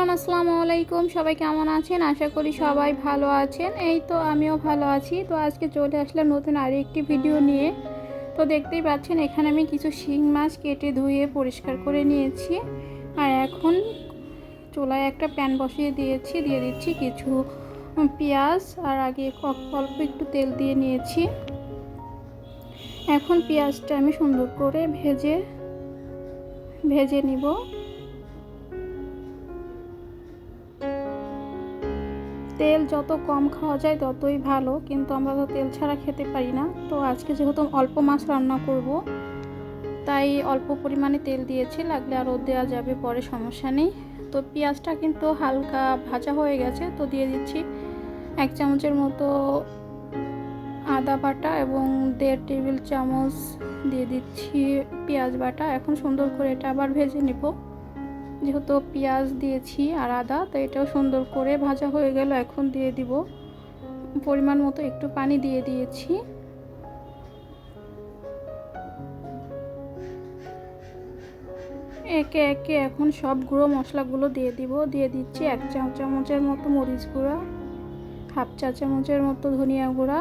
Everyone, আসসালামু আলাইকুম। সবাই কেমন আছেন? আশা করি সবাই ভালো আছেন। এই তো আমিও ভালো আছি। তো আজকে চলে আসলাম নতুন আরও একটি ভিডিও নিয়ে। তো দেখতেই পাচ্ছেন, এখানে আমি কিছু শিং মাছ কেটে ধুয়ে পরিষ্কার করে নিয়েছি। আর এখন চুলায় একটা প্যান বসিয়ে দিয়েছি, দিয়ে দিচ্ছি কিছু পেঁয়াজ আর আগে অল্প একটু তেল দিয়ে নিয়েছি। এখন পেঁয়াজটা আমি সুন্দর করে ভেজে ভেজে নিব। তেল যত কম খাওয়া যায় ততই ভালো, কিন্তু আমরা তো তেল ছাড়া খেতে পারি না। তো আজকে যেহেতু অল্প মাছ রান্না করব, তাই অল্প পরিমাণে তেল দিয়েছি, লাগলে আরও দেওয়া যাবে, পরে সমস্যা নেই। তো পেঁয়াজটা কিন্তু হালকা ভাজা হয়ে গেছে, তো দিয়ে দিচ্ছি এক চামচের মতো আদা বাটা এবং দেড় টেবিল চামচ দিয়ে দিচ্ছি পেঁয়াজ বাটা। এখন সুন্দর করে এটা আবার ভেজে নেব। যেহেতু পেঁয়াজ দিয়েছি আর আদা তো এটাও সুন্দর করে ভাজা হয়ে গেল। এখন দিয়ে দিব পরিমাণ মতো একটু পানি দিয়ে দিয়েছি। একে একে এখন সব গুঁড়ো মশলাগুলো দিয়ে দিব। দিয়ে দিচ্ছি এক চা চামচের মতো মরিচ গুঁড়া, হাফ চা চামচের মতো ধনিয়া গুঁড়া,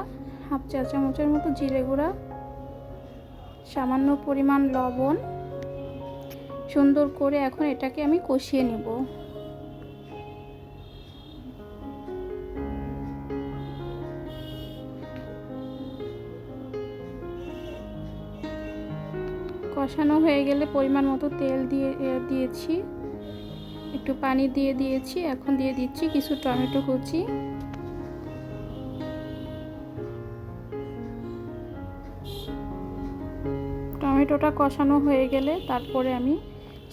হাফ চা চামচের মতো জিরে গুঁড়া, সামান্য পরিমাণ লবণ সুন্দর করে এখন এটাকে আমি কষিয়ে নেব। কষানো হয়ে গেলে পরিমাণ মতো তেল দিয়ে দিয়েছি। একটু পানি দিয়ে দিয়েছি, এখন দিয়ে দিচ্ছি কিছু টমেটো কুচি। টমেটোটা কষানো হয়ে গেলে তারপরে আমি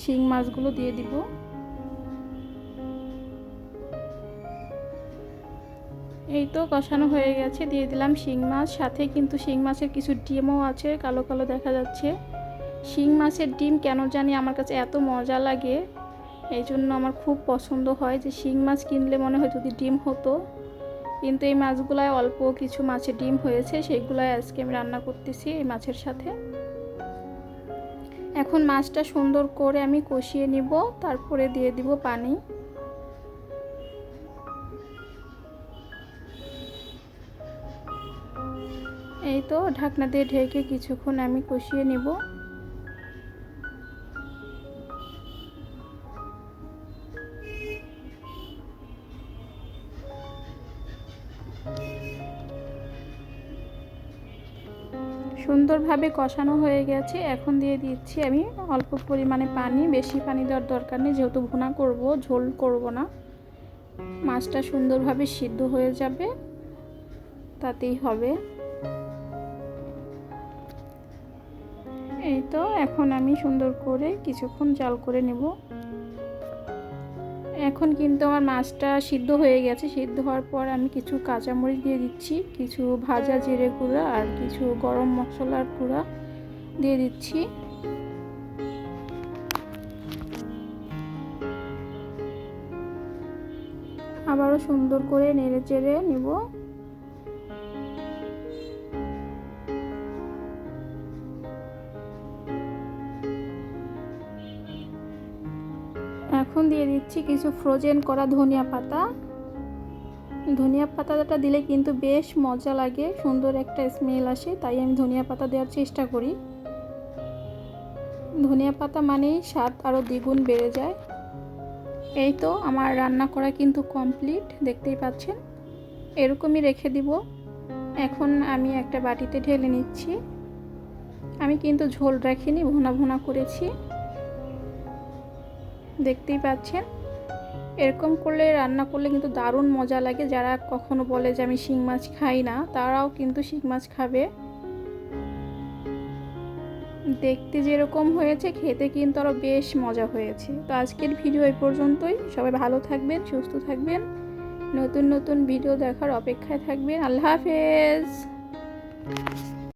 শিং মাছগুলো দিয়ে দিব। এই তো কষানো হয়ে গেছে, দিয়ে দিলাম শিং মাছ। সাথে কিন্তু শিং মাছের কিছু ডিমও আছে, কালো কালো দেখা যাচ্ছে। শিং মাছের ডিম কেন জানি আমার কাছে এত মজা লাগে, এই জন্য আমার খুব পছন্দ হয় যে শিং মাছ কিনলে মনে হয় যদি ডিম হতো। কিন্তু এই মাছগুলায় অল্প কিছু মাছের ডিম হয়েছে সেইগুলাই আজকে আমি রান্না করতেছি এই মাছের সাথে। এখন মাছটা সুন্দর করে আমি কষিয়ে নিব, তারপরে দিয়ে দিব পানি। এই তো ঢাকনা দিয়ে ঢেকে কিছুক্ষণ আমি কষিয়ে নিব। সুন্দরভাবে কষানো হয়ে গেছে। এখন দিয়ে দিচ্ছি আমি অল্প পরিমাণে পানি। বেশি পানি দেওয়ার দরকার নেই, যেহেতু ভুনা করব, ঝোল করব না। মাছটা সুন্দরভাবে সিদ্ধ হয়ে যাবে, তাতেই হবে। এই তো, এখন আমি সুন্দর করে কিছুক্ষণ জাল করে নেব। এখন কিন্তু আমার মাছটা সিদ্ধ হয়ে গেছে। সিদ্ধ হওয়ার পর আমি কিছু কাঁচামরিচ দিয়ে দিচ্ছি, কিছু ভাজা জিরে গুঁড়া আর কিছু গরম মশলার গুঁড়া দিয়ে দিচ্ছি। আবারও সুন্দর করে নেড়ে চেড়ে নেব। এখন দিয়ে দিচ্ছি কিছু ফ্রোজেন করা ধনিয়া পাতা। ধনিয়া পাতাটা দিলে কিন্তু বেশ মজা লাগে, সুন্দর একটা স্মেল আসে, তাই আমি ধনিয়া পাতা দেওয়ার চেষ্টা করি। ধনিয়া পাতা মানেই স্বাদ আরও দ্বিগুণ বেড়ে যায়। এই তো আমার রান্না করা কিন্তু কমপ্লিট দেখতেই পাচ্ছেন। এরকমই রেখে দিব। এখন আমি একটা বাটিতে ঢেলে নিচ্ছি। আমি কিন্তু ঝোল রাখিনি, ভুনা ভুনা করেছি। দেখতেই পাচ্ছেন। এরকম করলে, রান্না করলে কিন্তু দারুণ মজা লাগে। যারা কখনো বলে যে, আমি শিং মাছ খাই না, তারাও কিন্তু শিং মাছ খাবে। দেখতে যেরকম হয়েছে, খেতে কিন্তু আরও বেশ মজা হয়েছে। তো আজকের ভিডিও এই পর্যন্তই। সবাই ভালো থাকবেন, সুস্থ থাকবেন। নতুন নতুন ভিডিও দেখার অপেক্ষায় থাকবেন। আল্লাহ হাফেজ।